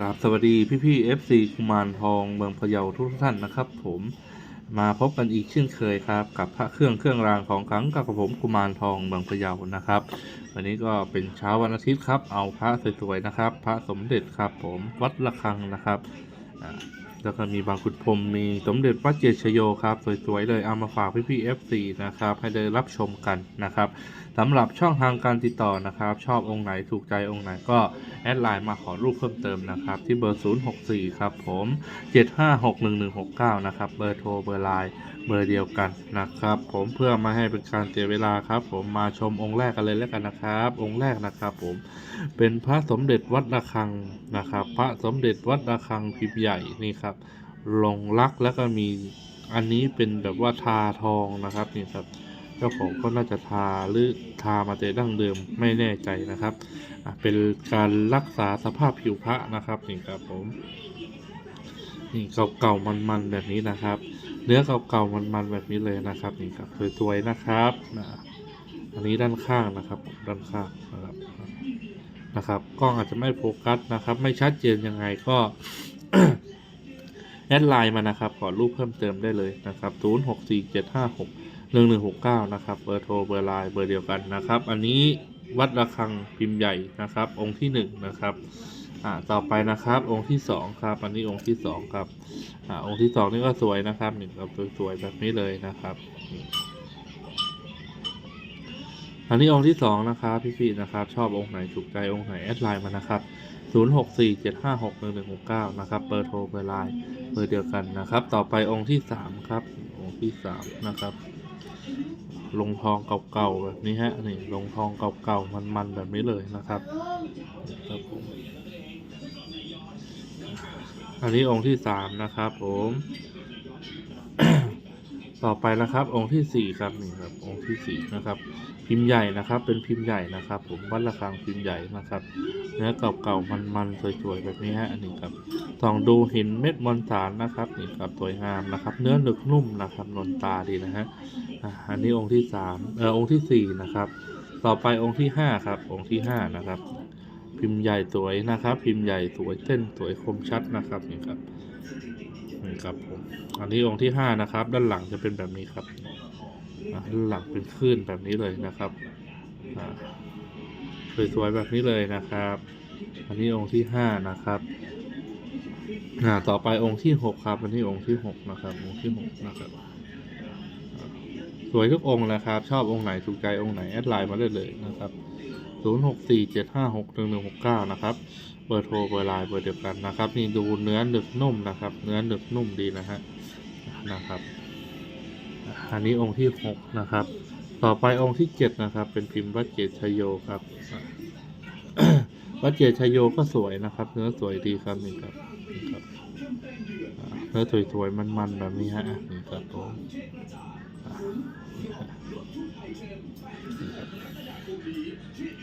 ครับสวัสดีพี่พี่เอฟซีกุมารทองเมืองพะเยาทุกท่านนะครับ ผมมาพบกันอีกเช่นเคยครับ กับพระเครื่องเครื่องรางของขลังกับผมกุมารทองเมืองพะเยานะครับ วันนี้ก็เป็นเช้าวันอาทิตย์ครับ เอาพระสวยๆนะครับ พระสมเด็จครับ ผมวัดระฆังนะครับแล้วก็มีบางขุนพรมมีสมเด็จวัดเจชโยครับสวยๆเลยเอามาฝากพี่พี่เอฟซีนะครับให้ได้รับชมกันนะครับ สำหรับช่องทางการติดต่อนะครับ ชอบองค์ไหนถูกใจองค์ไหนก็แอดไลน์มาขอรูปเพิ่มเติมนะครับ ที่เบอร์ 064 ครับผม 7561169 นะครับ เบอร์โทรเบอร์ไลน์เบอร์เดียวกันนะครับ ผมเพื่อมาให้เป็นการเสียเวลาครับ ผมมาชมองค์แรกกันเลยแล้วกันนะครับ องค์แรกนะครับ ผมเป็นพระสมเด็จวัดระฆังนะครับ พระสมเด็จวัดระฆังพิมพ์ใหญ่นี่ครับลงรักแล้วก็มีอันนี้เป็นแบบว่าทาทองนะครับนี่ครับ เจ้าของก็น่าจะทาหรือทามาแต่ดั้งเดิมไม่แน่ใจนะครับเป็นการรักษาสภาพผิวพระนะครับนี่ครับผมนี่เก่าๆมันๆแบบนี้นะครับ เนื้อเก่าๆมันๆแบบนี้เลยนะครับนี่ครับสวยๆนะครับนะอันนี้ด้านข้างนะครับด้านข้างนะครับนะครับกล้องอาจจะไม่โฟกัสนะครับ ไม่ชัดเจนยังไงก็แอดไลน์มานะครับขอรูปเพิ่มเติมได้เลยนะครับ 064756 0 6 4 7 5 6 1 1 6 9นะครับ เบอร์โทรเบอร์ไลน์เบอร์เดียวกันนะครับ อันนี้วัดระฆังพิมพ์ใหญ่นะครับ องค์ที่1นะครับอ่าต่อไปนะครับ องค์ที่2ครับ อันนี้องค์ที่2ครับอ่าองค์ที่2นี่ก็สวยนะครับหนี่ครับสวยๆแบบนี้เลยนะครับอันนี้องค์ที่2นะครับพี่ๆนะครับ ชอบองค์ไหนถูกใจองค์ไหนแอดไลน์มานะครับ0647561169 นะครับ เบอร์โทรเบอร์ไลน์เบอร์เดียวกันนะครับ ต่อไปองค์ที่ 3 ครับ องค์ที่ 3 นะครับ ลงทองเก่าๆแบบนี้ฮะนี่ลงทองเก่าๆมันๆแบบนี้เลยนะครับครับผมอันนี้องค์ที่สามนะครับผม ต่อไปนะครับ องค์ที่สี่ครับนี่ครับ องค์ที่สี่นะครับ พิมพ์ใหญ่นะครับ เป็นพิมพ์ใหญ่นะครับ ผมวัดระฆังพิมพ์ใหญ่นะครับ เนื้อเก่าๆมันๆสวยๆแบบนี้ฮะอันนี้ครับส่องดูเห็นเม็ดมวลสารนะครับนี่ครับสวยงามนะครับ เนื้อหนึกนุ่มนะครับนวลตาดีนะฮะอะอันนี้องค์ที่สามเออองค์ที่สี่นะครับ ต่อไปองค์ที่ห้าครับ องค์ที่ห้านะครับ พิมพ์ใหญ่สวยนะครับ พิมพ์ใหญ่สวยเส้นสวยคมชัดนะครับนี่ครับนี่ครับผมอันนี้องค์ที่ห้านะครับ ด้านหลังจะเป็นแบบนี้ครับด้านหลังเป็นคลื่นแบบนี้เลยนะครับสวยๆแบบนี้เลยนะครับ อันนี้องค์ที่ห้านะครับอ่าต่อไปองค์ที่หกครับ อันนี้องค์ที่หกนะครับ องค์ที่หกนะครับสวยทุกองค์นะครับ ชอบองค์ไหนถูกใจองค์ไหนแอดไลน์มาได้เลยนะครับ 0 6 4 7 5 6 1 1 6 9 นะครับเบอร์โทรเบอร์ไลน์เบอร์เดียวกันนะครับ นี่ดูเนื้อหนึบนุ่มนะครับ เนื้อหนึบนุ่มดีนะฮะนะครับ อันนี้องค์ที่ 6 นะครับ ต่อไปองค์ที่ 7 นะครับ เป็นพิมพ์วัดเจชโยครับวัดเจชโยก็สวยนะครับ เนื้อสวยดีครับนี่ครับเนื้อสวยๆมันๆแบบนี้ฮะนี่ครับผม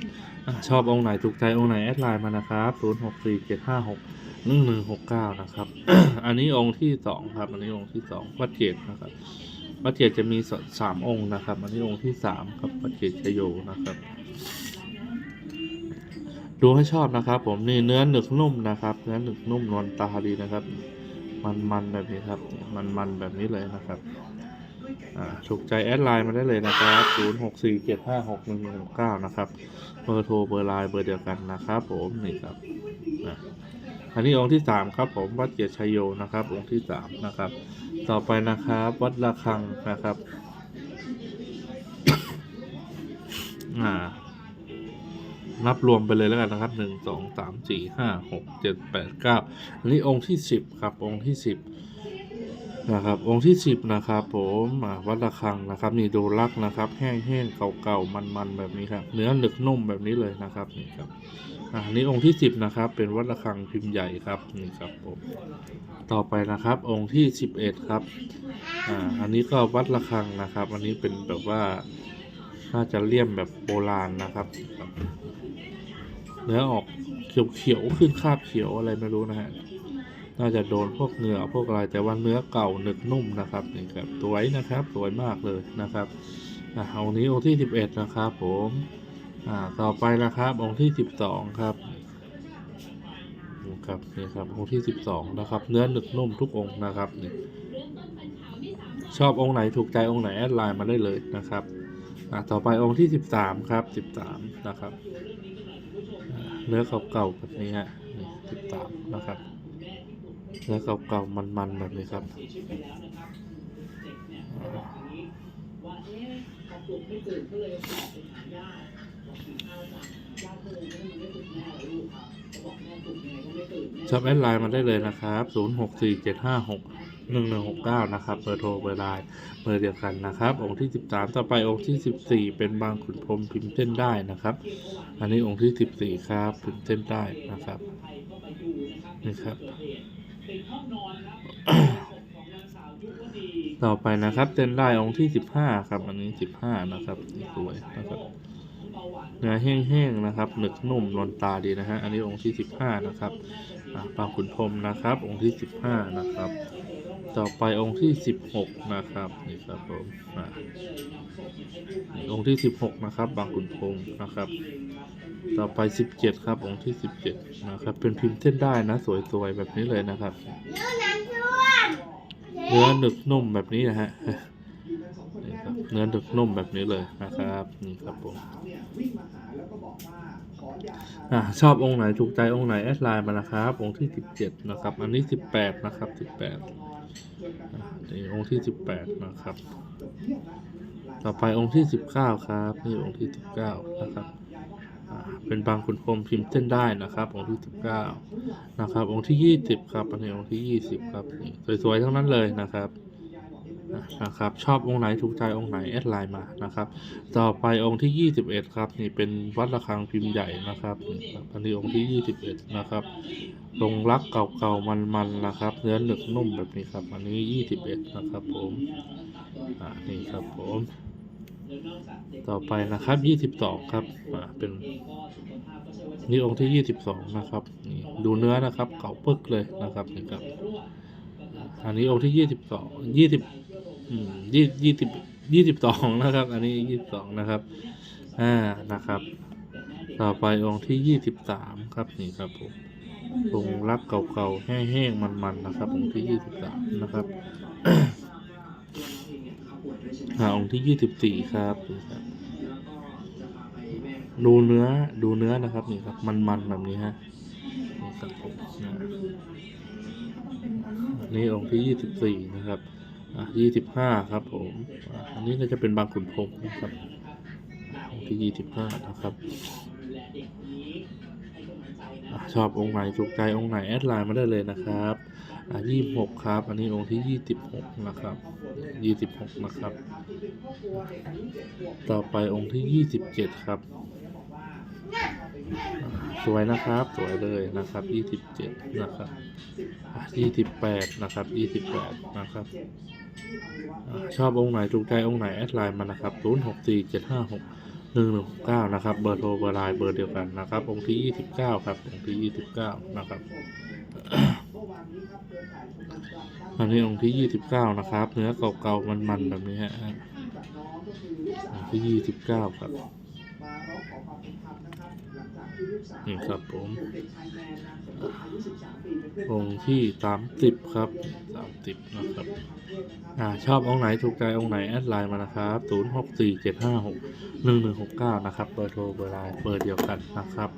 อ ชอบองค์ไหนถูกใจองค์ไหนแอดไลน์มานะครับ0 6 4 7 5 6 1 1 6 9 นะครับ อันนี้องค์ที่สองครับ อันนี้องค์ที่สองวัดเจดนะครับวัดเจดจะมีสามองค์นะครับ อันนี้องค์ที่สามครับวัดเจดชโยนะครับ ดูให้ชอบนะครับ ผมนี่เนื้อหนึกนุ่มนะครับ เนื้อหนึกนุ่มนวลตาดีนะครับ มันๆแบบนี้ครับ มันๆแบบนี้เลยนะครับ อ่าถูกใจแอดไลน์มาได้เลยนะครับ0 6 4 7 5 6 1 1 6 9 นะครับ เบอร์โทรเบอร์ไลน์เบอร์เดียวกันนะครับผมนี่ครับอะอันนี้องค์ที่สามครับผมวัดเกียรติชัยโยนะครับ องค์ที่สามนะครับ ต่อไปนะครับ วัดระฆังนะครับอ่านับรวมไปเลยแล้วกันนะครับหนึ่งสองสามสี่ห้าหกเจ็ดแปดเก้าอันนี้องค์ที่สิบครับองค์ที่สิบ นะครับ องค์ที่สิบนะครับผมวัดระฆังนะครับ นี่ดูลักนะครับ แห้งๆเก่าๆมันๆแบบนี้ครับ เนื้อหนึกนุ่มแบบนี้เลยนะครับนี่ครับอ่านนี้องค์ที่สิบนะครับ เป็นวัดระฆังพิมพ์ใหญ่ครับนี่ครับผมต่อไปนะครับ องค์ที่สิบเอ็ดครับอ่าอันนี้ก็วัดระฆังนะครับ อันนี้เป็นแบบว่าน่าจะเลี่ยมแบบโบราณนะครับ เนื้อออกเขียวๆขึ้นคราบเขียวอะไรไม่รู้นะฮะ น่าจะโดนพวกเหงื่อพวกอะไรแต่ว่าเนื้อเก่าหนึกนุ่มนะครับนี่ครับสวยนะครับสวยมากเลยนะครับอ่าองค์นี้องค์ที่สิบเอ็ดนะครับผมอ่าต่อไปนะครับองค์ที่สิบสองครับครับนี่ครับองค์ที่สิบสองนะครับ เนื้อหนึบนุ่มทุกองค์นะครับนี่ชอบองค์ไหนถูกใจองค์ไหนแอดไลน์มาได้เลยนะครับอะต่อไปองค์ที่สิบสามครับสิบสามนะครับ เนื้อเก่าๆแบบนี้ฮะนี่สิบสามนะครับ เนื้อเก่าๆมันๆแบบนี้ครับอ่าชอบแอดไลน์มาได้เลยนะครับ 0 6 4 7 5 6 1 1 6 9 นะครับ เบอร์โทรเบอร์ไลน์เบอร์เดียวกันนะครับ องค์ที่ 13 ต่อไปองค์ที่ 14 เป็นบางขุนพรหมพิมพ์เส้นได้นะครับ อันนี้องค์ที่ 14 ครับพิมพ์เส้นได้นะครับนี่ครับ ต่อไปนะครับเส้นได้องค์ที่15ครับ อันนี้15นะครับนี่สวยนะครับเนื้อแห้งๆนะครับหนึบนุ่มนวลตาดีนะฮะอันนี้องค์ที่สิบห้านะครับปลาขุนพรมนะครับ องค์ที่สิบห้านะครับ ต่อไปองค์ที่สิบหกนะครับนี่ครับผมอ่าองค์ที่สิบหกนะครับ บางขุนพรมนะครับ ต่อไปสิบเจ็ดครับ องค์ที่สิบเจ็ดนะครับ เป็นพิมพ์เส้นได้นะ สวยๆแบบนี้เลยนะครับเนื้อหนึบนุ่มแบบนี้นะฮะนี่ครับเนื้อหนึบนุ่มแบบนี้เลยนะครับนี่ครับผมอ่าชอบองค์ไหนถูกใจองค์ไหนแอดไลน์มานะครับ องค์ที่สิบเจ็ดนะครับ อันนี้สิบแปดนะครับสิบแปด นี่องค์ที่สิบแปดนะครับ ต่อไปองค์ที่สิบเก้าครับนี่องค์ที่สิบเก้านะครับอ่าเป็นบางขุนพรหมพิมพ์เส้นได้นะครับ องค์ที่สิบเก้านะครับ องค์ที่ยี่สิบครับอันนี้องค์ที่ยี่สิบครับนี่สวยๆทั้งนั้นเลยนะครับอะ นะครับ ชอบองค์ไหนถูกใจองค์ไหนแอดไลน์มานะครับ ต่อไปองค์ที่ 21 ครับ นี่เป็นวัดระฆังพิมพ์ใหญ่นะครับอันนี้องค์ที่ 21 นะครับลงรักเก่าๆมันๆนะครับเนื้อหนึบนุ่มแบบนี้ครับ อันนี้ 21 นะครับผมอ่านี่ครับผมต่อไปนะครับ22ครับอ่าเป็นนี่องค์ที่22นะครับนี่ดูเนื้อนะครับ เก่าปึกเลยนะครับนี่ครับ อันนี้องค์ที่22 20อืมยี่ ยี่สิบยี่สิบสองนะครับ อันนี้ยี่สิบสองนะครับอ่านะครับ ต่อไปองค์ที่ยี่สิบสามครับนี่ครับผมองค์รักเก่าๆแห้งๆมันๆนะครับ องค์ที่ยี่สิบสามนะครับอ่าองค์ที่ยี่สิบสี่ครับนี่ครับดูเนื้อดูเนื้อนะครับนี่ครับ มันๆแบบนี้ฮะนี่ครับผมนะอันนี้องค์ที่ยี่สิบสี่นะครับ ยี่สิบห้าครับผมอันนี้น่าจะเป็นบางขุนพรมนะครับองค์ที่ยี่สิบห้านะครับอชอบองค์ไหนถูกใจองค์ไหนแอดไลน์มาได้เลยนะครับยี่สิบหกครับ อันนี้องค์ที่ยี่สิบหกนะครับยี่สิบหกนะครับ ต่อไปองค์ที่ยี่สิบเจ็ดครับ สวยนะครับ สวยเลยนะครับยี่สิบเจ็ดนะครับยี่สิบแปดนะครับยี่สิบแปดนะครับ ชอบองค์ไหนถูกใจองค์ไหนแอดไลน์มานะครับ0 6 4 7 5 6 1 1 6 9นะครับ เบอร์โทรเบอร์ไลน์เบอร์เดียวกันนะครับ องค์ที่ 29 ครับ องค์ที่ 29 นะครับ อันนี้องค์ที่ 29 นะครับ เนื้อเก่าๆมันๆแบบนี้ฮะองค์ที่ 29 ครับ นี่ครับผม องค์ที่30ครับ30นะครับ อ่าชอบองค์ไหนถูกใจองค์ไหนแอดไลน์มานะครับ0 6 4 7 5 6 1 1 6 9นะครับเบอร์โทรเบอร์ไลน์เบอร์เดียวกันนะครับ